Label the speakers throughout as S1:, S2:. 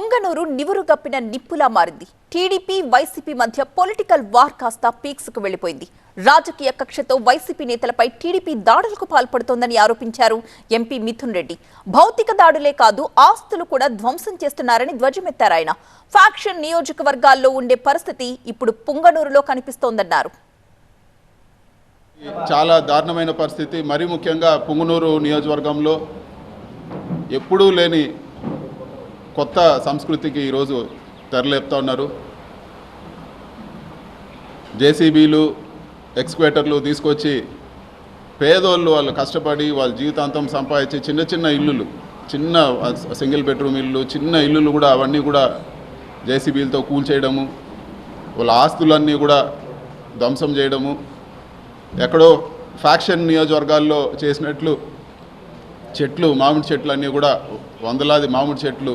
S1: పొంగనూరు నివురుగప్పిన నిప్పులా మారింది. టీడీపీ వైసీపీ మధ్య పొలిటికల్ వార్ కాస్త పీక్స్కు వెళ్ళిపోయింది రాజకీయ కక్షతో వైసీపీ నేతలపై టీడీపీ దాడులకు పాల్పడుతోందని ఆరోపించారు ఎంపీ మిథున్ రెడ్డి. భౌతిక దాడులే కాదు ఆస్తులు కూడా ధ్వంసం చేస్తున్నారని ధ్వజమెత్తారు ఆయన. ఫ్యాక్షన్ నియోజకవర్గాల్లో ఉండే పరిస్థితి ఇప్పుడు పుంగనూరులో కనిపిస్తోందన్నారు.
S2: చాలా దారుణమైన పరిస్థితి. మరీ ముఖ్యంగా పుంగనూరు నియోజకవర్గంలో ఎప్పుడూ లేని కొత్త సంస్కృతికి ఈరోజు తెరలేపుతా ఉన్నారు. జేసీబీలు ఎక్స్క్వేటర్లు తీసుకొచ్చి పేదోళ్ళు వాళ్ళు కష్టపడి వాళ్ళ జీవితాంతం సంపాదించి చిన్న చిన్న ఇల్లులు చిన్న సింగిల్ బెడ్రూమ్ ఇల్లు చిన్న ఇల్లులు కూడా అవన్నీ కూడా జేసీబీలతో కూల్చేయడము వాళ్ళ ఆస్తులన్నీ కూడా ధ్వంసం చేయడము ఎక్కడో ఫ్యాక్షన్ నియోజకవర్గాల్లో చేసినట్లు చెట్లు మామిడి చెట్లు అన్నీ కూడా వందలాది మామిడి చెట్లు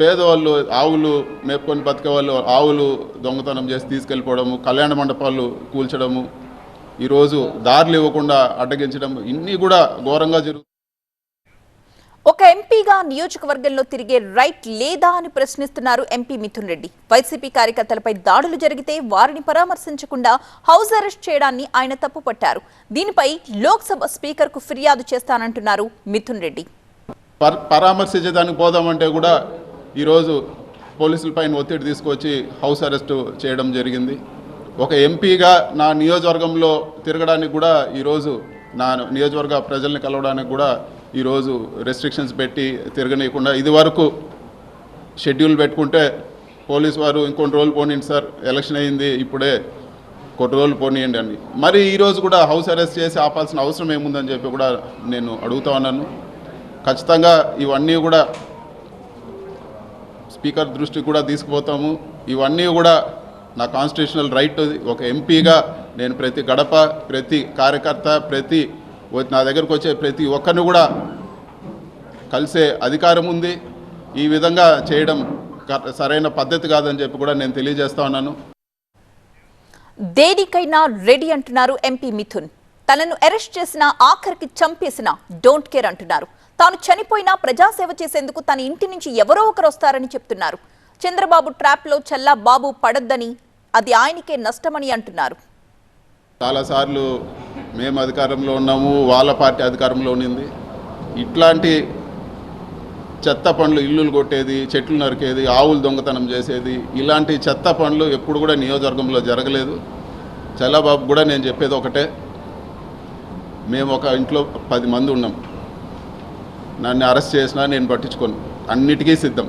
S2: పేదవాళ్ళు ఆవులు మేపుకొని బతికే వాళ్ళు ఆవులు దొంగతనం చేసి తీసుకెళ్ళిపోవడము కళ్యాణ మండపాలు కూల్చడము ఈరోజు దారులు ఇవ్వకుండా అడ్డగించడం ఇన్ని కూడా ఘోరంగా జరుగు
S1: ఒక ఎంపీగా నియోజకవర్గంలో తిరిగే రైట్ లేదా అని ప్రశ్నిస్తున్నారు ఎంపీ మిథున్ రెడ్డి. వైసీపీ కార్యకర్తలపై దాడులు జరిగితే వారిని పరామర్శించకుండా హౌస్ అరెస్ట్ చేయడాన్ని ఆయన తప్పుపట్టారు. దీనిపై లోక్సభ స్పీకర్కు ఫిర్యాదు చేస్తానంటున్నారు మిథున్ రెడ్డి.
S2: పర్ పరామర్శించడానికి పోదామంటే కూడా ఈరోజు పోలీసుల పైన ఒత్తిడి తీసుకొచ్చి హౌస్ అరెస్ట్ చేయడం జరిగింది. ఒక ఎంపీగా నా నియోజకవర్గంలో తిరగడానికి కూడా ఈరోజు నా నియోజకవర్గ ప్రజల్ని కలవడానికి కూడా ఈరోజు రెస్ట్రిక్షన్స్ పెట్టి తిరగనీయకుండా ఇది వరకు షెడ్యూల్ పెట్టుకుంటే పోలీస్ వారు ఇంకొన్ని రోజులు పోనీయండి సార్ ఎలక్షన్ అయింది ఇప్పుడే కొన్ని రోజులు పోనీయండి అని. మరి ఈరోజు కూడా హౌస్ అరెస్ట్ చేసి ఆపాల్సిన అవసరం ఏముందని చెప్పి కూడా నేను అడుగుతా ఉన్నాను. ఖచ్చితంగా ఇవన్నీ కూడా స్పీకర్ దృష్టికి కూడా తీసుకుపోతాము. ఇవన్నీ కూడా నా కాన్స్టిట్యూషనల్ రైట్ ఒక ఎంపీగా నేను ప్రతి గడప ప్రతి కార్యకర్త ప్రతి నా దగ్గరకు వచ్చే ప్రతి ఒక్కరిని కూడా కలిసే అధికారం ఉంది. ఈ విధంగా చేయడం సరైన పద్ధతి కాదని చెప్పి కూడా నేను తెలియజేస్తా ఉన్నాను.
S1: దేనికైనా రెడీ అంటున్నారు ఎంపీ మిథున్. తనను అరెస్ట్ చేసిన ఆఖరికి చంపేసిన డోంట్ కేర్ అంటున్నారు. తాను చనిపోయినా ప్రజాసేవ చేసేందుకు తన ఇంటి నుంచి ఎవరో ఒకరు వస్తారని చెప్తున్నారు. చంద్రబాబు ట్రాప్లో చల్లా బాబు పడద్దని అది ఆయనకే నష్టమని అంటున్నారు.
S2: చాలాసార్లు మేము అధికారంలో ఉన్నాము వాళ్ళ పార్టీ అధికారంలో ఉన్నింది. ఇట్లాంటి చెత్త పనులు ఇల్లులు కొట్టేది చెట్లు నరికేది ఆవులు దొంగతనం చేసేది ఇలాంటి చెత్త పనులు ఎప్పుడు కూడా నియోజకవర్గంలో జరగలేదు. చల్లబాబు కూడా నేను చెప్పేది ఒకటే. మేము ఒక ఇంట్లో పది మంది ఉన్నాం. నన్ను అరెస్ట్ చేసినా నేను పట్టించుకోను. అన్నిటికీ సిద్ధం.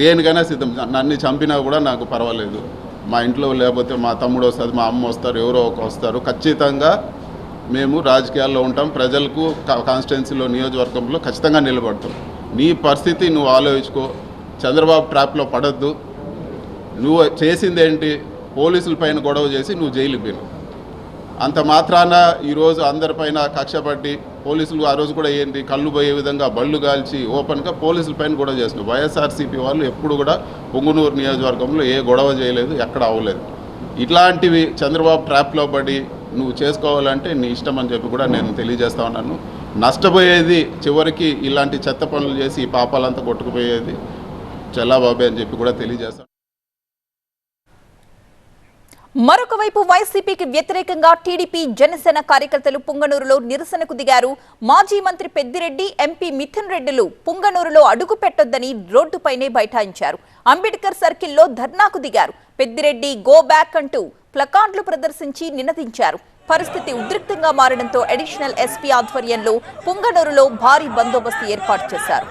S2: దేనికైనా సిద్ధం. నన్ను చంపినా కూడా నాకు పర్వాలేదు. మా ఇంట్లో లేకపోతే మా తమ్ముడు వస్తుంది మా అమ్మ వస్తారు ఎవరో ఒక వస్తారు. ఖచ్చితంగా మేము రాజకీయాల్లో ఉంటాం. ప్రజలకు కాన్స్టిట్యున్సీలో నియోజకవర్గంలో ఖచ్చితంగా నిలబడతాం. నీ పరిస్థితి నువ్వు ఆలోచించుకో. చంద్రబాబు ట్రాప్లో పడద్దు. నువ్వు చేసింది ఏంటి పోలీసుల పైన గొడవ చేసి నువ్వు జైలు పోయినావు. అంత మాత్రాన ఈరోజు అందరిపైన కక్ష పోలీసులు ఆ రోజు కూడా ఏంటి కళ్ళు పోయే విధంగా బళ్ళు కాల్చి ఓపెన్గా పోలీసుల పైన కూడా చేస్తున్నారు. వైఎస్ఆర్సీపీ వాళ్ళు ఎప్పుడు కూడా పొంగునూరు నియోజకవర్గంలో ఏ గొడవ చేయలేదు ఎక్కడ అవ్వలేదు. ఇట్లాంటివి చంద్రబాబు ట్రాప్లో పడి నువ్వు చేసుకోవాలంటే నీ ఇష్టం అని చెప్పి కూడా నేను తెలియజేస్తా ఉన్నాను. నష్టపోయేది చివరికి ఇలాంటి చెత్త పనులు చేసి ఈ పాపాలంతా కొట్టుకుపోయేది చెల్లాబాబే అని చెప్పి కూడా తెలియజేస్తాను
S1: మరొక వైపు వైసీపీకి వ్యతిరేకంగా టీడీపీ జనసేన కార్యకర్తలు పుంగనూరులో నిరసనకు దిగారు. మాజీ మంత్రి పెద్దిరెడ్డి ఎంపీ మిథున్ రెడ్డిలు పుంగనూరులో అడుగు పెట్టొద్దని రోడ్డుపైనే బైఠాయించారు. అంబేద్కర్ సర్కిల్లో ధర్నాకు దిగారు. పెద్దిరెడ్డి గో బ్యాక్ అంటూ ప్లకార్డులు ప్రదర్శించి నినదించారు. పరిస్థితి ఉద్రిక్తంగా మారడంతో అడిషనల్ ఎస్పీ ఆధ్వర్యంలో పుంగనూరులో భారీ బందోబస్తు ఏర్పాటు చేశారు.